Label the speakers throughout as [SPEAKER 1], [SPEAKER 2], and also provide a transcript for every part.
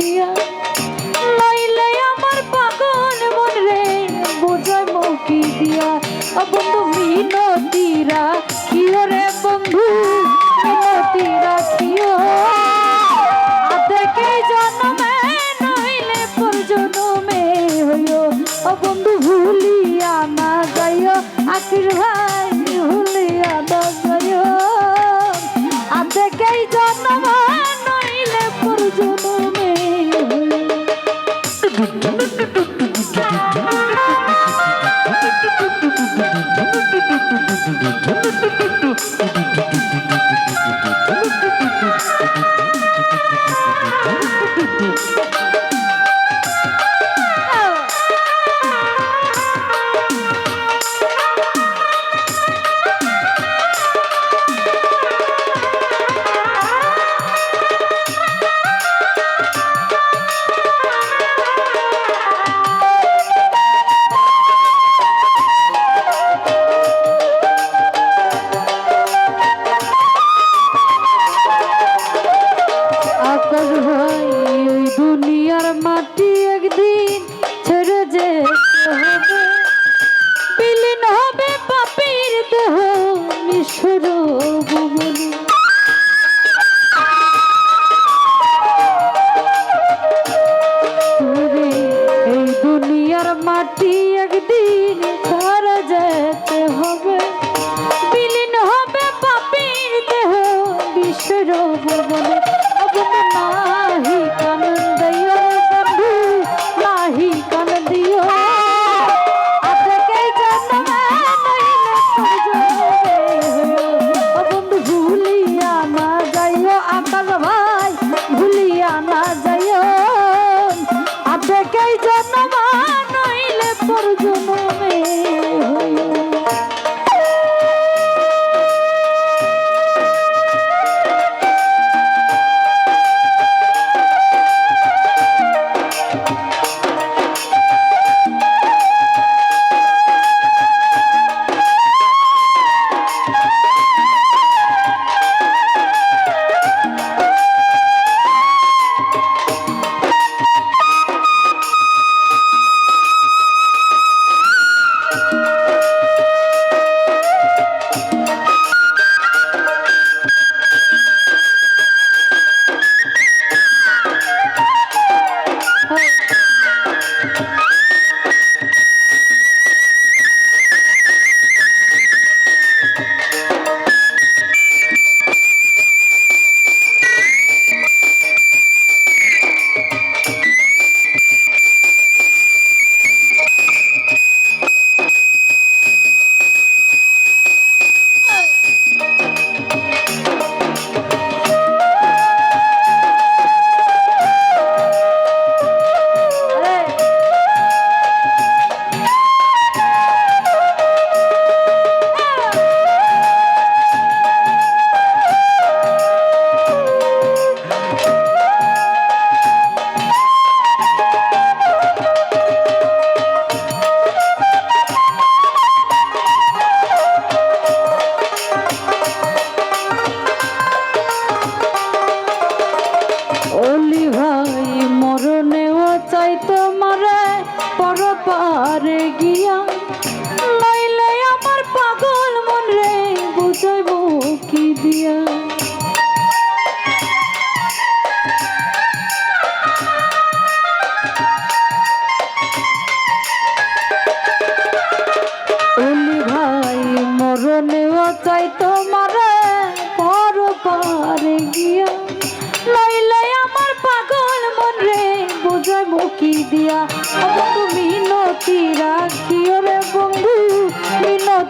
[SPEAKER 1] দিয়া। লইলে আমার পাগল মন রে বোঝায় মৌকি দিয়া। বন্ধু মিন একদিন ধরা যেতে হবে। বিলীন হবে পাপির দেহ বিশ্বর ভুবনে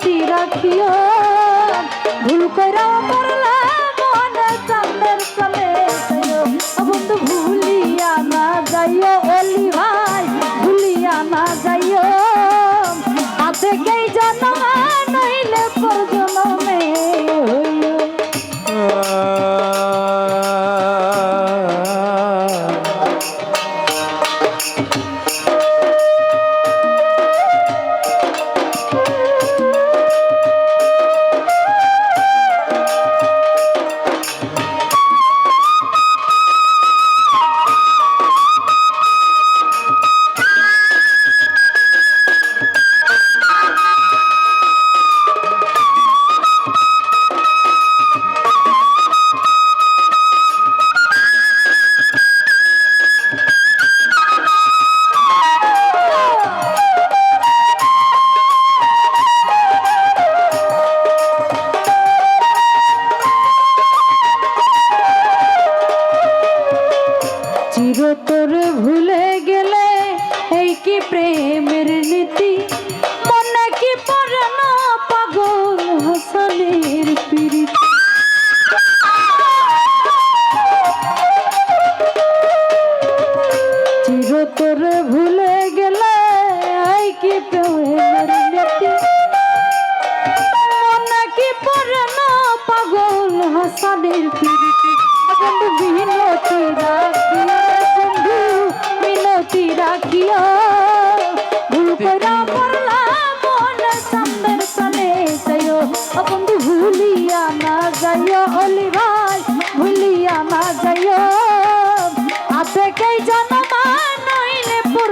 [SPEAKER 1] শান্তি রাখিও। তোর ভুলে গেলে, এই কি প্রেমের নীতি? মনে কি পাগল হাসানের পিড়িতি চির তোর ভুলে গেলে, এই কি প্রেমের নীতি? মনে কি পাগল হাসানের পিড়িতি বন্ধু বিহীন তুই দিও ভুল কইরা পড়লাম মন সামনের সালে যাইও ও বন্ধু, ভুলিয়া না যাইও অলি ভাই, ভুলিয়া না যাইও। আছে কেই জনমান নইলে পর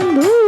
[SPEAKER 1] Boo.